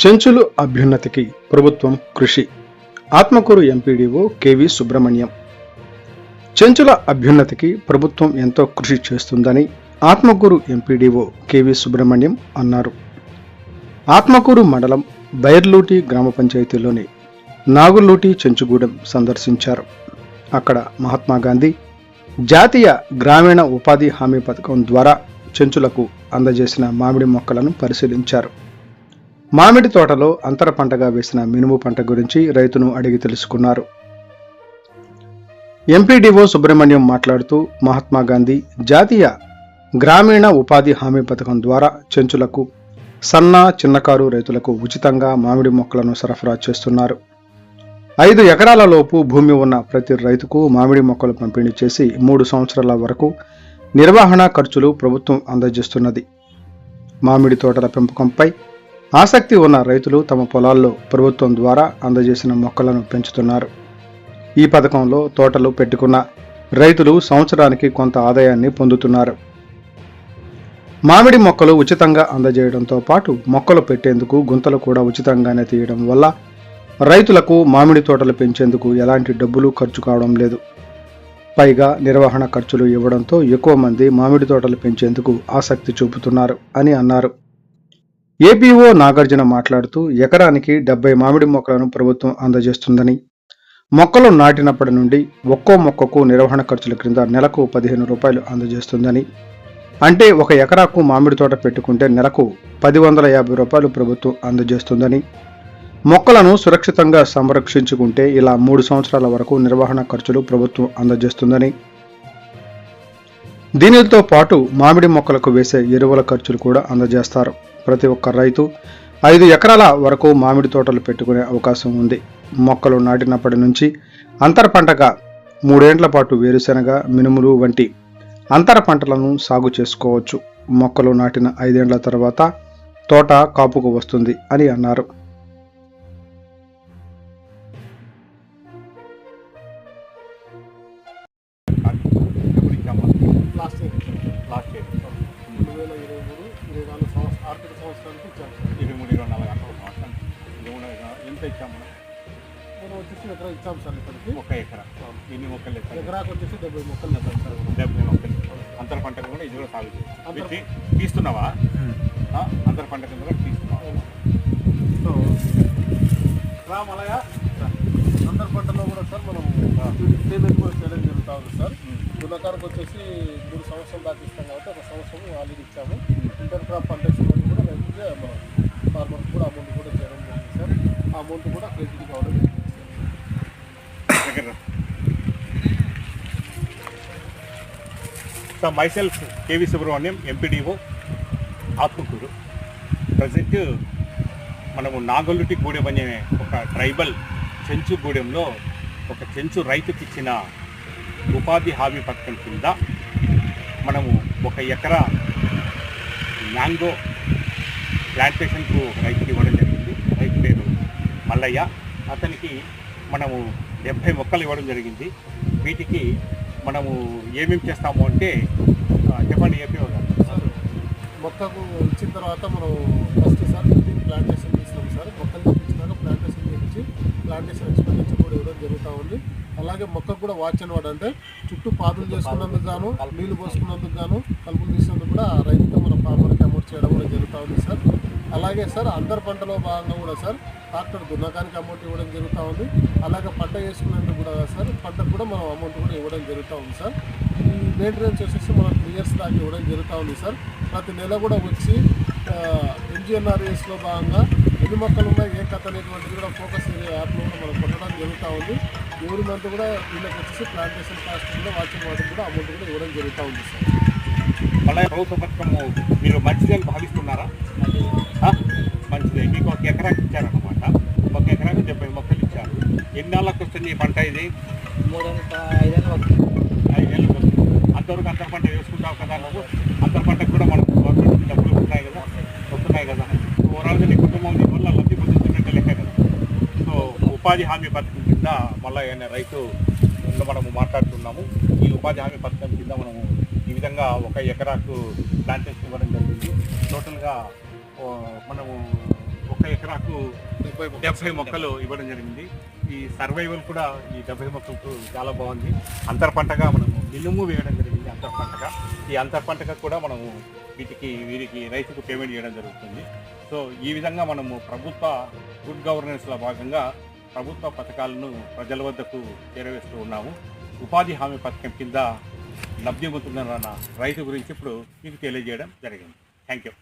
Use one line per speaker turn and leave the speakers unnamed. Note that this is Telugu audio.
చెంచులు అభ్యున్నతికి ప్రభుత్వం కృషి. Atmakur MPDO K V Subrahmanyam. చెంచుల అభ్యున్నతికి ప్రభుత్వం ఎంతో కృషి చేస్తుందని ఆత్మకూరు ఎంపీడీఓ కెవి సుబ్రహ్మణ్యం అన్నారు. ఆత్మకూరు మండలం బైర్లూటి గ్రామ పంచాయతీలోని నాగులూటి చెంచుగూడెం సందర్శించారు. అక్కడ మహాత్మాగాంధీ జాతీయ గ్రామీణ ఉపాధి హామీ పథకం ద్వారా చెంచులకు అందజేసిన మామిడి మొక్కలను పరిశీలించారు. మామిడి తోటలో అంతర పంటగా వేసిన మినుము పంట గురించి రైతును అడిగి తెలుసుకున్నారు. ఎంపీడీఓ సుబ్రహ్మణ్యం మాట్లాడుతూ మహాత్మా గాంధీ జాతీయ గ్రామీణ ఉపాధి హామీ పథకం ద్వారా చెంచులకు సన్న చిన్నకారు రైతులకు ఉచితంగా మామిడి మొక్కలను సరఫరా చేస్తున్నారు. ఐదు ఎకరాల లోపు భూమి ఉన్న ప్రతి రైతుకు మామిడి మొక్కలు పంపిణీ చేసి మూడు సంవత్సరాల వరకు నిర్వహణ ఖర్చులు ప్రభుత్వం అందజేస్తున్నది. మామిడి తోటల పెంపకంపై ఆసక్తి ఉన్న రైతులు తమ పొలాల్లో ప్రభుత్వం ద్వారా అందజేసిన మొక్కలను పెంచుతున్నారు. ఈ పథకంలో తోటలు పెట్టుకున్న రైతులు సంవత్సరానికి కొంత ఆదాయాన్ని పొందుతున్నారు. మామిడి మొక్కలు ఉచితంగా అందజేయడంతో పాటు మొక్కలు పెట్టేందుకు గుంతలు కూడా ఉచితంగానే తీయడం వల్ల రైతులకు మామిడి తోటలు పెంచేందుకు ఎలాంటి డబ్బులు ఖర్చు కావడం లేదు. పైగా నిర్వహణ ఖర్చులు ఇవ్వడంతో ఎక్కువ మంది మామిడి తోటలు పెంచేందుకు ఆసక్తి చూపుతున్నారు అని అన్నారు. ఏపీఓ నాగార్జున మాట్లాడుతూ ఎకరానికి డెబ్బై మామిడి మొక్కలను ప్రభుత్వం అందజేస్తుందని. మొక్కలు నాటినప్పటి నుండి ఒక్కో మొక్కకు నిర్వహణ ఖర్చుల క్రింద నెలకు పదిహేను రూపాయలు అందజేస్తుందని. అంటే ఒక ఎకరాకు మామిడి తోట పెట్టుకుంటే నెలకు పది వందల యాభై రూపాయలు ప్రభుత్వం అందజేస్తుందని. మొక్కలను సురక్షితంగా సంరక్షించుకుంటే ఇలా మూడు సంవత్సరాల వరకు నిర్వహణ ఖర్చులు ప్రభుత్వం అందజేస్తుందని. దీనితో పాటు మామిడి మొక్కలకు వేసే ఎరువుల ఖర్చులు కూడా అందజేస్తారు. ప్రతి ఒక్క రైతు ఐదు ఎకరాల వరకు మామిడి తోటలు పెట్టుకునే అవకాశం ఉంది. మొక్కలు నాటినప్పటి నుంచి అంతర పంటగా మూడేండ్ల పాటు వేరుశెనగ మినుములు వంటి అంతర పంటలను సాగు చేసుకోవచ్చు. మొక్కలు నాటిన ఐదేండ్ల తర్వాత తోట కాపుకు వస్తుంది అని అన్నారు.
వచ్చేసి ఎకరా ఇచ్చాం సార్ ఇప్పటికి
ఒక ఎకరా. ఎన్ని మొక్కలు ఇచ్చారు
ఎకరాకు వచ్చేసి డెబ్బై మొక్కలు ఇచ్చాం సార్.
డెబ్బై మొక్కలు. అంతర పంటలు కూడా ఇది కూడా సాగు చేయాలి.
అంతర-
ఇది తీస్తున్నావా? ఆ, అంతర పంట కింద కూడా తీస్తున్నావా?
సో రామలయ అందరి పంటలో కూడా సార్ మనం పేమెంట్ కూడా చేయడం జరుగుతూ ఉంది సార్. దున్నకానికి వచ్చేసి మూడు సంవత్సరాలు దాకా ఇస్తాం కాబట్టి ఒక సంవత్సరం ఆల్రెడీ ఇచ్చాము. ఇంటర్ క్రాప్ పంటేషన్ కూడా రైతుగా మనం ఫార్మర్కి కూడా అమౌంట్ కూడా చేయడం జరిగింది సార్. ఆ అమౌంట్ కూడా క్రెడిట్ కావడం
so myself K V Subrahmanyam MPDO Atmakur present మనము నాగొల్లుటి గూడెం అనే ఒక ట్రైబల్ చెంచు గూడెంలో ఒక చెంచు రైతుకి ఇచ్చిన ఉపాధి హామీ పథకం కింద మనము ఒక ఎకరా మ్యాంగో ప్లాంటేషన్కు రైతుకి ఇవ్వడం జరిగింది. రైతు పేరు మల్లయ్య. అతనికి మనము డెబ్భై మొక్కలు ఇవ్వడం జరిగింది. వీటికి మనము ఏమేమి చేస్తాము అంటే చెప్పండి ఏపీఓ గారు
సార్ మొక్కకు ఇచ్చిన తర్వాత మనం ఫస్ట్ సార్ ప్లాంటేషన్ తీస్తాం సార్. మొక్కలు తెప్పించినాక ప్లాంటేషన్ చేయించి ప్లాంటేషన్ ఎక్స్పెండిచర్ కూడా ఇవ్వడం జరుగుతూ ఉంది. అలాగే మొక్కకు కూడా వాచ్ అనమాట అంటే చుట్టూ పాదులు చేసుకున్నందుకు గాను నీళ్ళు పోసుకున్నందుకు గాను కలుపులు తీసినందుకు కూడా ఆ రైతుగా మన ఫార్మర్కి అమౌంట్ చేయడం కూడా జరుగుతూ ఉంది సార్ అలాగే సార్ అందరి పంటలో భాగంగా కూడా సార్ ట్రాక్టర్ దున్నకానికి అమౌంట్ ఇవ్వడం జరుగుతూ ఉంది. అలాగే పంట వేసుకున్నందుకు కూడా సార్ పంటకు కూడా మనం అమౌంట్ కూడా ఇవ్వడం జరుగుతూ ఉంది సార్. మెయింటెనెన్స్ వచ్చేసి మనం త్రీ ఇయర్స్ దాకా ఇవ్వడం జరుగుతూ ఉంది సార్. ప్రతి నెల కూడా వచ్చి ఎంజిఎన్ఆర్ఎస్లో భాగంగా ఎన్ని మొక్కలు ఉన్నాయి ఏ కథ అనేటువంటిది కూడా ఫోకస్ ఏరియా యాప్లో కూడా మనం కొట్టడం జరుగుతూ ఉంది. ఎవరి మంత్ కూడా వీళ్ళకి వచ్చేసి ప్లాంటేషన్ కాస్ట్ కూడా వాచింగ్ వాటికి కూడా అమౌంట్ కూడా ఇవ్వడం జరుగుతూ ఉంది సార్.
అలాగే ప్రభుత్వ పథకము మీరు మంచిదని భావిస్తున్నారా ఎన్నాళ్ళకి వస్తుంది ఈ పంట ఇది? ఐదేళ్ళకి వస్తుంది అంతవరకు అంతర పంట వేసుకుంటావు కదా నువ్వు. అంతర పంటకు కూడా మనకు గవర్నమెంట్ డబ్బులు వస్తున్నాయి కదా. వస్తున్నాయి కదా. ఓవరాల్గా నీ కుటుంబం వల్ల లబ్ధి పొందుతున్నట్టు లెక్క కదా. సో ఉపాధి హామీ పథకం కింద మళ్ళీ రైతు మనము మాట్లాడుతున్నాము. ఈ ఉపాధి హామీ పథకం కింద మనము ఈ విధంగా ఒక ఎకరాకు ప్లాంటేషన్ ఇవ్వడం జరిగింది. టోటల్గా మనము ఎకరాకు
డెబ్బై మొక్కలు.
డెబ్బై మొక్కలు ఇవ్వడం జరిగింది. ఈ సర్వైవల్ కూడా ఈ డెబ్బై మొక్కలకు చాలా బాగుంది. అంతర్ పంటగా మనము మినుము వేయడం జరిగింది అంతర్ పంటగా. ఈ అంతర్ పంటగా కూడా మనము వీటికి వీరికి రైతుకు పేమెంట్ చేయడం జరుగుతుంది. సో ఈ విధంగా మనము ప్రభుత్వ గుడ్ గవర్నెన్స్లో భాగంగా ప్రభుత్వ పథకాలను ప్రజల వద్దకు చేరవేస్తూ ఉన్నాము. ఉపాధి హామీ పథకం కింద లబ్ధి పొందుతున్న రైతు గురించి ఇప్పుడు మీకు తెలియజేయడం జరిగింది. Thank you